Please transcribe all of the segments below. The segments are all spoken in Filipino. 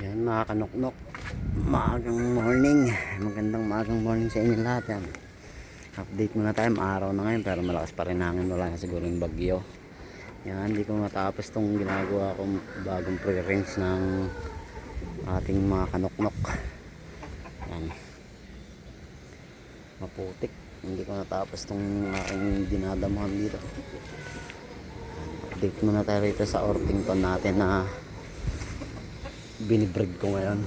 Yan mga kanoknok. Maagang morning. Magandang maagang morning sa inyo lahat yan. Update muna tayo. Maaraw na ngayon pero malakas pa rin hangin. Wala na siguro yung bagyo. Yan, hindi ko matapos tong ginagawa kong bagong pre-rinse ng ating mga kanoknok. Yan. Maputik. Hindi ko natapos tong aking dinadamuhan dito. Update muna tayo rito sa Orpington natin na binibreed ko ngayon.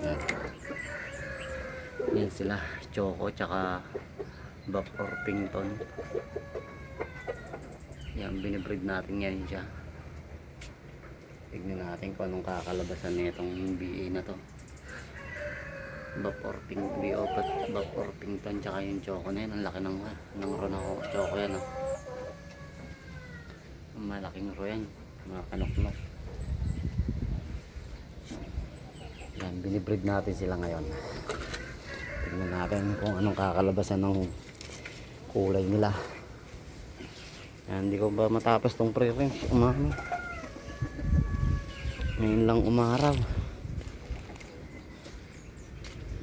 Yan. Yan sila, Choco tsaka Buck Orpington. Yan, binibreed natin ngayon siya. Tignan natin kung anong kakalabasan nitong BA na to. Buck Orping, BO, Buck Orpington tsaka yung Choco na yan. Ang laki ng, ng Ronaho Choco yan. Oh. Malaking ro yan. Mga kanok-nok. Yan, binibreed natin sila ngayon. Tingnan natin kung anong kakalabasan ng kulay nila. Hindi ko ba matapos tong pre-rinse. Umano. Ngayon lang umaraw.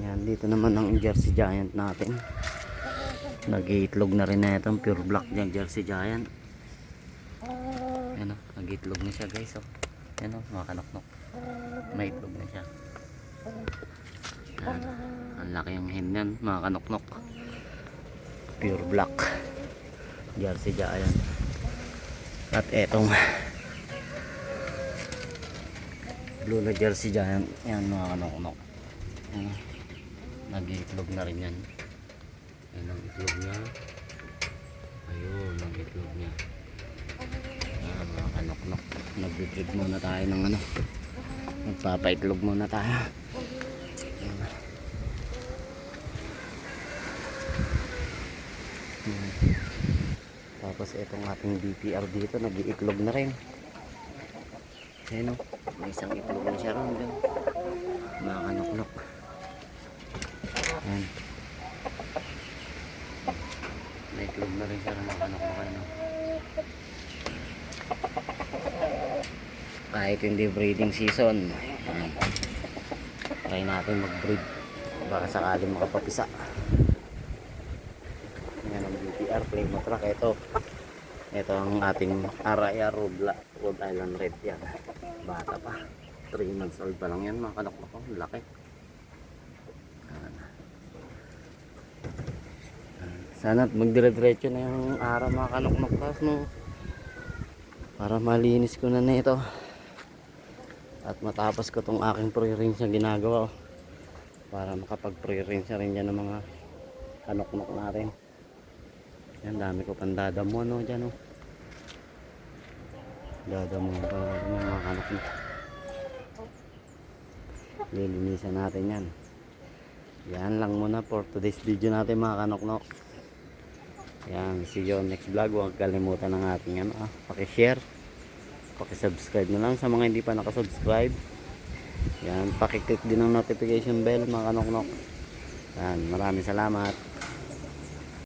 Yan, dito naman ang Jersey Giant natin. Nag-iitlog na rin na itong pure black yung Jersey Giant. Yan o, nag-iitlog na siya guys. Oh. Yan o, mga kanoknok. May itlog na siya. Yan. Ang laki yung hen yan, mga kanoknok. Pure black. Jersey Giant. At etong blue na Jersey Giant. Yan mga kanoknok. Yan. Nag-iitlog na rin yan. Yan ang itlog niya. Ayun, ang itlog niya. Ah, mga kanoknok. Nag-breed muna tayo ng ano. Magpapaitlog muna tayo. Hmm. Tapos itong ating BPR dito, nag-iitlog na rin. Ayan o, may isang itlog na siya ron dyan. Mga kanoknok. Ayan. May itlog na rin siya ron mga kanoknok. Ayan o. kahit hindi breeding season Ayan. try natin mag breed baka sakali makapapisa BTR Plymouth truck ito ito ang ating RIR Rhode La- Rhode Island Red yan. Bata pa. 3 months old pa lang yan mga kanoknok ko laki. Sana magdire-diretso na yung araw mga kanoknok tapos no? Para malinis ko na nito. At matapos ko tong aking pre-rinse na ginagawa oh. para makapag pre-rinse na rin dyan ng mga kanoknok natin yan dami ko pang dadamo no dyan oh. dadamo pa yung mga kanoknok lilinisan natin yan yan lang muna for today's video natin mga kanoknok yan see you next vlog huwag kalimutan ng ating ano ah, pakishare Paki-subscribe na lang sa mga hindi pa nakasubscribe. Yan, paki-click din ng notification bell mga kanoknok. Yan, maraming salamat.